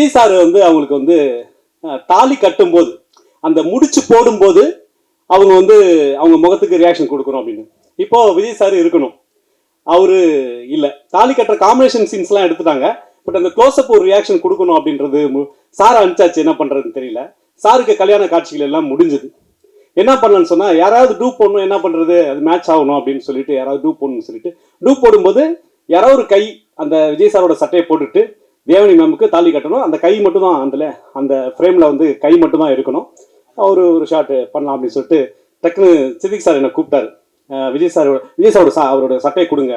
Vijay sir வந்து அவங்களுக்கு வந்து தாலி கட்டும்போது அந்த முடிச்சு போடும்போது அவங்க வந்து அவங்க முகத்துக்கு ரியாக்ஷன் கொடுக்கணும் அப்படின்னு. இப்போ விஜய் சார் இருக்கணும். அவரு இல்லை. தாலி கட்டுற காம்பினேஷன் சீன்ஸ்லாம் எடுத்துட்டாங்க. பட் அந்த க்ளோஸ்அப் ஒரு ரியாக்ஷன் கொடுக்கணும் அப்படின்றது மு- சார் அனுப்பிச்சாச்சு. என்ன பண்ணுறதுன்னு தெரியல. சாருக்கு கல்யாண காட்சிகள் எல்லாம் முடிஞ்சது. என்ன பண்ணலன்னு சொன்னால் யாராவது டூப் போடணும் என்ன பண்ணுறது அது மேட்ச் ஆகணும் அப்படின்னு சொல்லிட்டு யாராவது டூப் போடணும்னு சொல்லிட்டு டூப் போடும்போது யாராவது ஒரு கை அந்த விஜய் சாரோட சட்டையை போட்டுட்டு தேவனி மேமுக்கு தாலி கட்டணும். அந்த கை மட்டும் தான் அதில் அந்த ஃப்ரேமில் வந்து கை மட்டும் தான் இருக்கணும் ஒரு ஒரு ஷாட்டு பண்ணலாம் அப்படின்னு சொல்லிட்டு டக்குன்னு சிதிக் சார் என்னை கூப்பிட்டாரு. விஜய் சார் விஜய் சாரோட சா அவரோட சட்டையை கொடுங்க.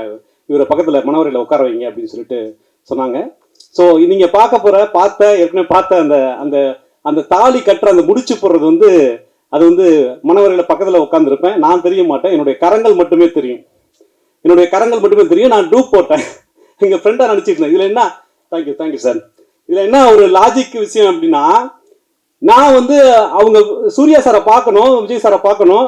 இவரை பக்கத்தில் மணவரையில் உட்கார வைங்க அப்படின்னு சொல்லிட்டு சொன்னாங்க. ஸோ நீங்கள் பார்க்க போகிற பார்த்த ஏற்கனவே பார்த்த அந்த அந்த அந்த தாலி கட்டுற அந்த முடிச்சு போடுறது வந்து அது வந்து மணவரையில் பக்கத்தில் உட்காந்துருப்பேன் நான் தெரிய மாட்டேன். என்னுடைய கரங்கள் மட்டுமே தெரியும். என்னுடைய கரங்கள் மட்டுமே தெரியும். நான் டூப் போட்டேன். எங்கள் ஃப்ரெண்டாக நினச்சிட்டு இருந்தேன் இதில் என்ன தேங்க்யூ தேங்க்யூ சார் இதில் என்ன ஒரு லாஜிக் விஷயம் அப்படின்னா நான் வந்து அவங்க சூர்யா சாரை பார்க்கணும் விஜய் சாரை பார்க்கணும்.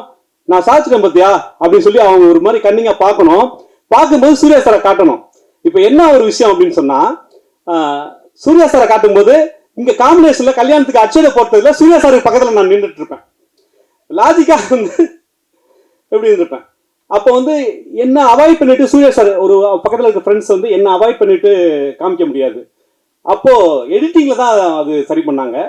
நான் சாச்சிட்டேன் பார்த்தியா அப்படின்னு சொல்லி அவங்க ஒரு மாதிரி கண்ணிங்காக பார்க்கணும். பார்க்கும்போது சூர்யா சாரை காட்டணும். இப்போ என்ன ஒரு விஷயம் அப்படின்னு சொன்னால் சூர்யா சாரை காட்டும்போது இங்கே காம்பினேஷனில் கல்யாணத்துக்கு அச்சதை போட்டதுல சூர்யா சாருக்கு பக்கத்தில் நான் நின்றுட்டு இருப்பேன். லாஜிக்காக வந்து எப்படி இருந்திருப்பேன்? அப்போ வந்து என்ன அவாய்ட் பண்ணிட்டு சூர்யா சார் ஒரு பக்கத்தில் இருக்க ஃப்ரெண்ட்ஸ் வந்து என்ன அவாய்ட் பண்ணிட்டு காமிக்க முடியாது. அப்போ எடிட்டிங்ல தான் அது சரி பண்ணாங்க.